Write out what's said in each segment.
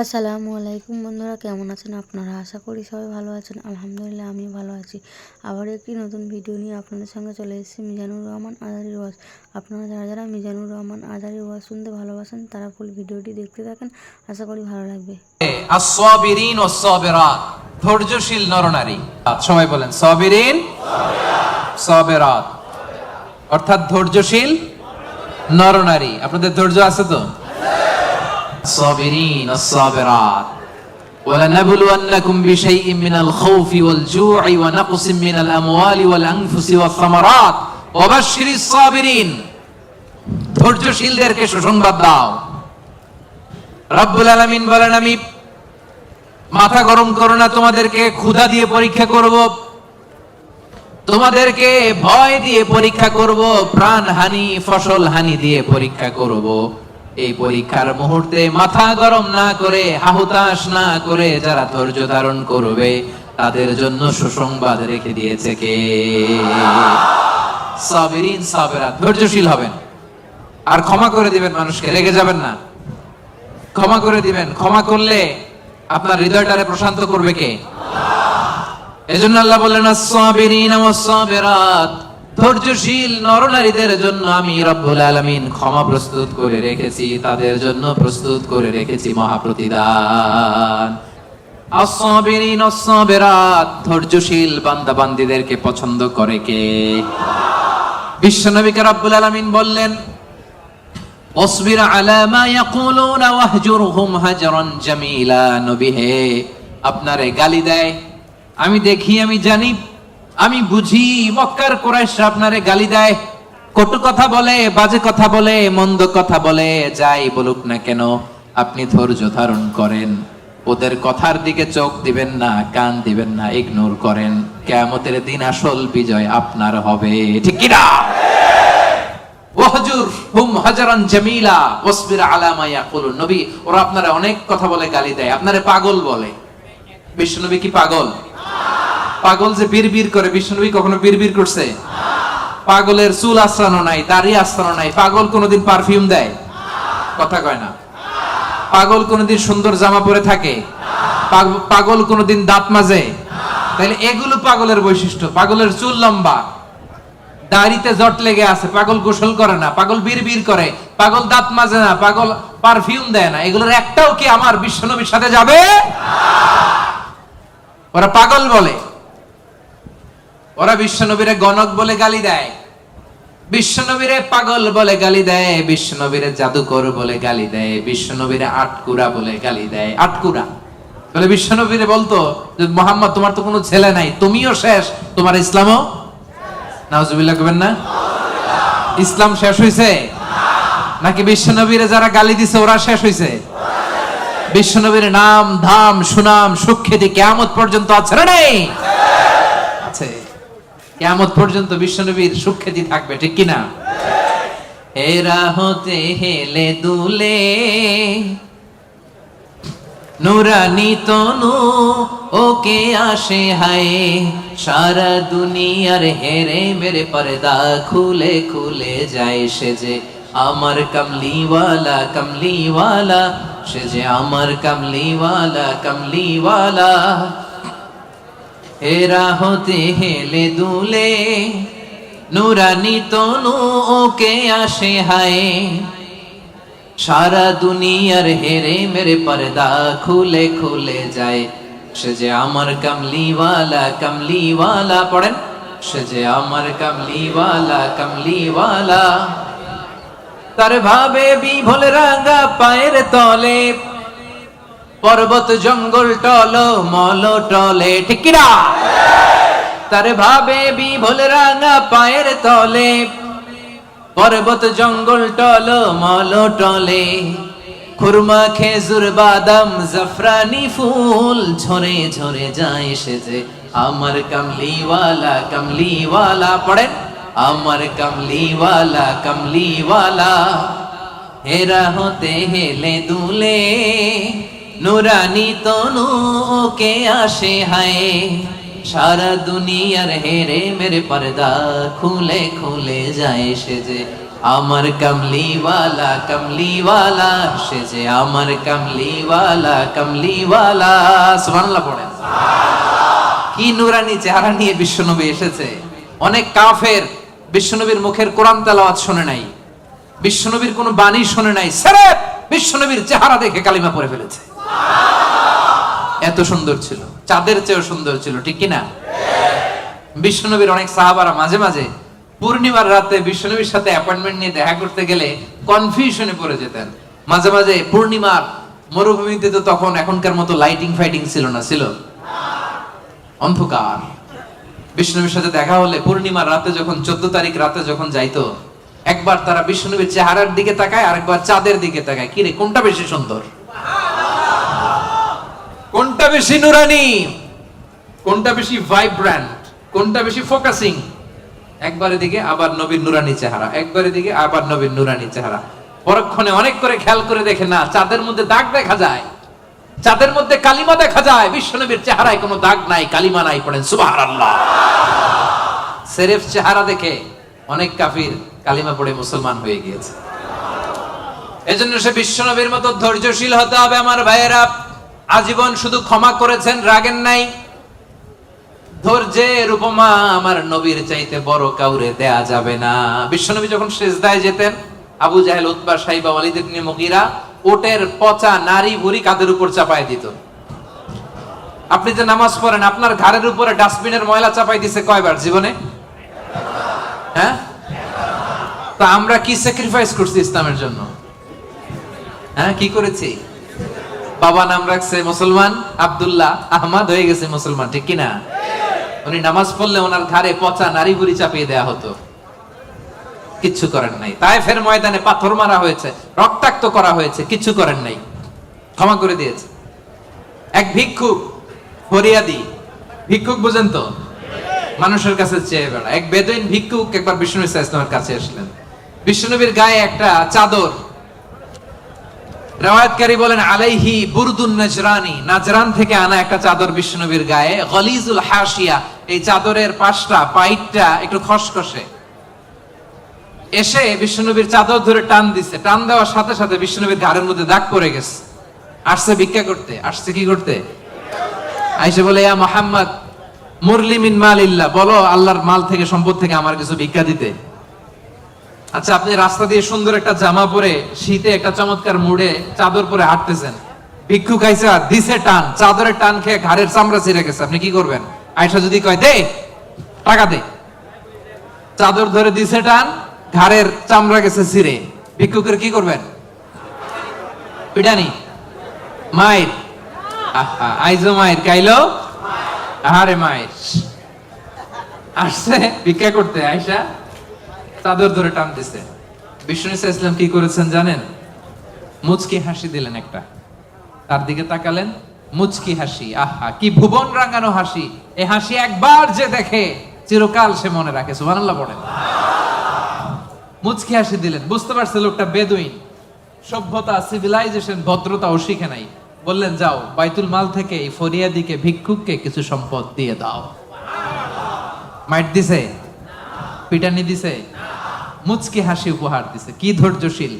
আসসালামু আলাইকুম বন্ধুরা, কেমন আছেন আপনারা? আশা করি সবাই ভালো আছেন। আলহামদুলিল্লাহ আমি ভালো আছি। আবার একটি নতুন ভিডিও নিয়ে আপনাদের সঙ্গে চলে এসেছি, মিজানুর রহমান আজারি ওয়াজ। আপনারা যারা যারা মিজানুর রহমান আজারি ওয়াজ শুনতে ভালোবাসেন, তারা ফুল ভিডিওটি দেখতে থাকেন। আশা করি ভালো লাগবে। আসসাবিরিন ও সাবিরাত ধৈর্যশীল নরনারী। সময় বলেন, সাবিরিন সাবিরাত অর্থাৎ ধৈর্যশীল নরনারী। আপনাদের ধৈর্য আছে তো? الصابرين الصابرات ولنبلونكم بشيء من الخوف والجوع ونقص من الأموال والأنفس والثمرات وبشر الصابرين ধৈর্যশীলদেরকে সুসংবাদ দাও রব্বুল আলামিন বলেন আমি মাথা গরম করো না তোমাদেরকে ক্ষুধা দিয়ে পরীক্ষা করব তোমাদেরকে ভয় দিয়ে পরীক্ষা করব প্রাণ হানি ফসল হানি দিয়ে পরীক্ষা করব এই পরীক্ষার মুহূর্তে মাথা গরম না করে, হাহুতাশ না করে যারা ধৈর্য ধারণ করবে, তাদের জন্য সুসংবাদ রেখে দিয়েছে কে? সাবিরিন, সাবেরা, ধৈর্যশীল হবেন। আর ক্ষমা করে দিবেন মানুষকে, রেগে যাবেন না। ক্ষমা করে দিবেন, ক্ষমা করলে আপনার হৃদয়টারে প্রশান্ত করবে কে? এজন্য আল্লাহ বললেন as-সাবিরিন ওয়াস-সাবিরাত। ধৈর্যশীল নরনারীদের জন্য আমি রব্বুল আলামিন ক্ষমা প্রস্তুত করে রেখেছি, তাদের জন্য প্রস্তুত করে রেখেছি মহাপ্রতিদান। as-সাবিরিন ওয়াস-সাবিরাত ধৈর্যশীল বান্দা বান্দীদেরকে পছন্দ করে কে? বিশ্বনবীকে রব্বুল আলামিন বললেন অসবির আলা মা ইয়াকুলুনা ওয়াহজুরহুম হাজরান জামিলা। নবী হে, আপনারে গালি দেয়। আমি দেখি, আমি জানি আমি বুঝি মক্কার কুরাইশরা আপনারে গালি দেয়। কটু কথা বলে, বাজে কথা বলে, মন্দ কথা বলে, যাই বলুক না কেন, আপনি ধৈর্য ধারণ করেন। ওদের কথার দিকে চোখ দিবেন না, কান দিবেন না, ইগনোর করেন। কেয়ামতের দিন আসল বিজয় আপনার হবে, ঠিক কিনা? ওয়াহজুর হুম হাজারান জামিলা, ওয়াসবির আলা মা ইয়াকুলুন। নবী, ওরা আপনারা অনেক কথা বলে গালি দেয়, আপনারে পাগল বলে। বিশ্বনবী কি পাগল? পাগল যে বিড়বিড় করে বিশ্বনবী কখনো বিড়বিড় করছে? পাগলের চুল আশ্রানো নাই, দাড়ি আশ্রানো নাই, পাগল কোনোদিন পারফিউম দেয়? কথা কয় না। পাগল কোনোদিন সুন্দর জামা পরে থাকে? পাগল কোনোদিন দাঁত মাজে? তাহলে এগুলো পাগলের বৈশিষ্ট্য, পাগলের চুল লম্বা। দাড়িতে জট লেগে আছে, পাগল গোসল করে না, পাগল বীর বীর করে, পাগল দাঁত মাজে না, পাগল পারফিউম দেয় না। এগুলোর একটাও কি আমার বিশ্বনবীর সাথে যাবে? ওরা পাগল বলে। ওরা বিশ্বনবীরে গণক বলে গালি দেয়। বিশ্বনবীরে পাগল বলে গালি দেয়। বিশ্বনবীরে জাদুকর বলে গালি দেয়। বিশ্বনবীরে আটকুরা বলে গালি দেয়। আটকুরা। বলে বিশ্বনবীরে বলতো যে, মোহাম্মদ, তোমার তো কোনো ছেলে নাই। তুমিও শেষ। তোমার ইসলামও নাউজুবিল্লাহ করবেন না? ইসলাম শেষ হইছে? নাকি বিশ্বনবীরে যারা গালি দিছে, ওরা শেষ হইছে? বিশ্বনবীর নাম, ধাম, সুনাম, সুখ্যাতি কেয়ামত পর্যন্ত আছে না নেই? আছে। কেয়ামত পর্যন্ত বিশ্বনবীর সুখ্যাতি থাকবে, ঠিক কিনা? এরা হতে হেলে দুলে, নুরানি তনু, ওকে আসে হায়, সারা দুনিয়ার হেরে মেরে পর্দা খুলে খুলে যায় সে যে আমার কমলিওয়ালা কমলিওয়ালা, সে যে আমার কমলিওয়ালা কমলিওয়ালা। এরা হতে হেলে দুলে, নুরানি তনু ওকে আসে হায়। সারা দুনিয়ার হেরে মেরে পর্দা খুলে খুলে যায়। সে যে আমার কমলিওয়ালা কমলিওয়ালা, পড়েন? সে যে আমার কমলিওয়ালা কমলিওয়ালা। তার ভাবে বিভোল রাঙা পায়ের তলে পর্বত জঙ্গল টল, মল টলে, ঠিক কিনা? তার ভাবে বিভোল রাঙা পায়ের তলে, পর্বত জঙ্গল টল, মল টলে, খুরমা, খেজুর, বাদাম, জাফরানি ফুল, ঝরে ঝরে যায় সেজে। আমার কমলিওয়ালা কমলিওয়ালা, পড়েন? আমার কমলিওয়ালা কমলিওয়ালা, হেরা হতে হেলে দুলে নুরানি তনু ওকে আসে হায়। সারা দুনিয়ার হেরে মেরে পর্দা খুলে খুলে যায় সে যে। আমার কামলিওয়ালা কামলিওয়ালা, সে যে আমার কামলিওয়ালা কামলিওয়ালা। সুবহানাল্লাহ পড়েন কি নুরানি চেহারা নিয়ে বিশ্বনবী এসেছে। অনেক কাফের বিশ্বনবীর মুখের কোরআন তেলাওয়াত শুনে নাই। বিশ্বনবীর কোনো বাণী শুনে নাই। সেরেফ বিশ্বনবীর চেহারা দেখে কালিমা পড়ে ফেলেছে। এত সুন্দর ছিল। চাঁদের চেয়েও সুন্দর ছিল, ঠিক কি না বিশ্বনবীর অনেক সাহাবারা মাঝে মাঝে পূর্ণিমার রাতে বিশ্বনবীর সাথে অ্যাপয়েন্টমেন্ট নিয়ে দেখা করতে গেলে কনফিউশনে পড়ে যেতেন। মাঝে মাঝে পূর্ণিমার মরুভূমিতে তো তখন এখনকার মতো লাইটিং ফাইটিং ছিল না, ছিল? অন্ধকার। বিষ্ণুবীর সাথে দেখা হলে পূর্ণিমার রাতে যখন চোদ্দ তারিখ রাতে যখন যাইতো, একবার তারা বিষ্ণুবীর চেহারার দিকে তাকায়, আরেকবার চাঁদের দিকে তাকায়। কিরে কোনটা বেশি সুন্দর? কোনটা বেশি নুরানি? কোনটা বেশি ভাইব্র্যান্ট কোনটা বেশি ফোকাসিং একবারের দিকে আবার নবীর নুরানি চেহারা। একবারের দিকে আবার নবীর নুরানি চেহারা। পরক্ষণে অনেক করে খেয়াল করে দেখে, না, চাঁদের মধ্যে দাগ দেখা যায়। চাঁদের মধ্যে কালিমা দেখা যায়। বিশ্বনবীর চেহারায় কোনো দাগ নাই, কালিমা নাই পড়েন, সুবহানাল্লাহ। সেরেফ চেহারা দেখে অনেক কাফির কালিমা পড়ে মুসলমান হয়ে গিয়েছে। এজন্য সে বিশ্বনবীর মতো ধৈর্যশীল হতে হবে আমার ভাইয়েরা। আজীবন শুধু ক্ষমা করেছেন, রাগেন নাই। ধৈর্যের উপমা আমার নবীর চাইতে বড় কাউরে দেয়া যাবে না। বিশ্বনবী যখন সেজদায় যেতেন, আবু জাহেল, উতবা, সাইবা, ওয়ালিদ ইবনে মুগীরা ওটের পচা নারী ভুরি কাদের উপর চাপায় দিত? আপনি যে নামাজ পড়েন, আপনার ঘাড়ের উপরে ডাস্টবিনের ময়লা চাপাই দিছে কয়বার জীবনে? হ্যাঁ? তা আমরা কি স্যাক্রিফাইস করছি ইসলামের জন্য? হ্যাঁ কি করেছি? বাবা নাম রাখছে মুসলমান আব্দুল্লাহ, আহমদ হয়ে গেছে মুসলমান, ঠিক কিনা? উনি নামাজ পড়লে ওনার ঘাড়ে পচা নারী বুড়ি চাপিয়ে দেয়া হতো। কিচ্ছু করেন নাই। তাই ফের ময়দানে পাথর মারা হয়েছে, রক্তাক্ত করা হয়েছে, কিচ্ছু করেন নাই। ক্ষমা করে দিয়েছে। এক ভিক্ষুক, ফরিয়াদি, ভিক্ষুক বুঝেন তো? মানুষের কাছে চেয়ে বেড়া এক বেদইন ভিক্ষুক একবার বিষ্ণু ইসলামের কাছে আসলেন। বিষ্ণুনবীর গায়ে একটা চাদর রেওয়ায়তকারী বলেন, আলাইহি বুরদুন নাজরানি। নাজরান থেকে আনা একটা চাদর বিষ্ণুনবীর গায়ে, গলিজুল হাসিয়া এই চাদরের পাশটা, পাইটটা একটু খসখসে। এসে বিষ্ণুনবীর চাদর ধরে টান দিছে। টান দেওয়ার সাথে সাথে বিষ্ণুনবীর ঘাড়ের মধ্যে দাগ পড়ে গেছে। আসছে ভিক্ষা করতে। আসছে কি করতে? আইসে বলে, ইয়া মোহাম্মদ, মুরলি মিন মালিল্লাহ। বলো, আল্লাহর মাল থেকে, সম্পদ থেকে আমার কিছু ভিক্ষা দিতে। আচ্ছা আপনি রাস্তা দিয়ে সুন্দর একটা জামা পরে শীতে একটা চমৎকার মুড়ে চাদর পরে হাঁটতেছেন। ভিক্ষু খাইছে দিছে টান, চাদরের টান খেয়ে ঘাড়ের চামড়া ছিঁড়ে গেছে, আপনি কি করবেন? আয়সা যদি কয়, দে, টাকা দে। চাদর ধরে দিছে টান, ঘাড়ের চামড়া গেছে ছিঁড়ে। ভিক্ষুকের কি করবেন? পিটানি। মায়ের। আইজো মায়ের, কাইলো? আহারে মায়ের। আসছে, ভিক্ষা করতে আয়সা চাদর ধরে টান দিছে। বিষ্ণু ইসা ইসলাম কি করেছেন জানেন? মুচকি হাসি দিলেন একটা। তার দিকে তাকালেন, মুচকি হাসি, আহা, কি ভুবন রাঙানো হাসি। এই হাসি একবার যে দেখে, চিরকাল সে মনে রাখে, সুবহানাল্লাহ বলেন। মুচকি হাসি দিলেন, বুঝতে পারছে লোকটা বেদুইন। সভ্যতা সিভিলাইজেশন ভদ্রতা ও শিখে নাই। বললেন, যাও, বাইতুল মাল থেকে এই ফরিয়াদিকে, ভিক্ষুককে কিছু সম্পদ দিয়ে দাও। মাইট দিছে? পিটানি দিছে? মুচকি হাসি উপহার দিছে। কি ধৈর্যশীল।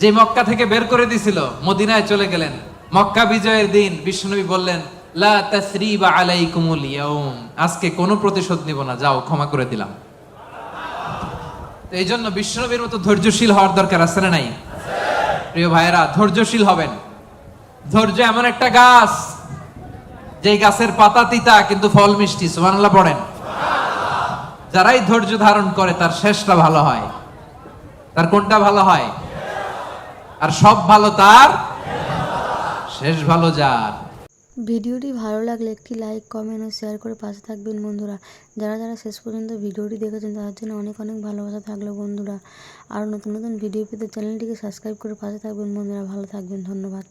যে মক্কা থেকে বের করে দিছিল, মদিনায় চলে গেলেন। মক্কা বিজয়ের দিন বিষ্ণুনবী বললেন, লা তাসরিবা আলাইকুমুল ইয়াউম। আজকে কোনো প্রতিশোধ নিব না, যাও, ক্ষমা করে দিলাম। এই জন্য বিষ্ণুনবীর মতো ধৈর্যশীল হওয়ার দরকার আছে না নাই? প্রিয় ভাইয়েরা, ধৈর্যশীল হবেন। ধৈর্য এমন একটা গাছ যে গাছের পাতা তিতা, কিন্তু ফল মিষ্টি, সুবহানাল্লাহ, পড়েন। যারাই ধৈর্য ধারণ করে, তার শেষটা ভালো হয়। তার কোনটা ভালো হয়? আর সব ভালো তার? শেষ ভালো যার। ভিডিওটি ভালো লাগলে একটি লাইক, কমেন্ট ও শেয়ার করে পাশে থাকবেন বন্ধুরা। যারা যারা শেষ পর্যন্ত ভিডিওটি দেখেছেন, তাদের জন্য অনেক অনেক ভালোবাসা থাকল বন্ধুরা। আর নতুন নতুন ভিডিও পেতে চ্যানেলটিকে সাবস্ক্রাইব করে পাশে থাকবেন বন্ধুরা। ভালো থাকবেন, ধন্যবাদ।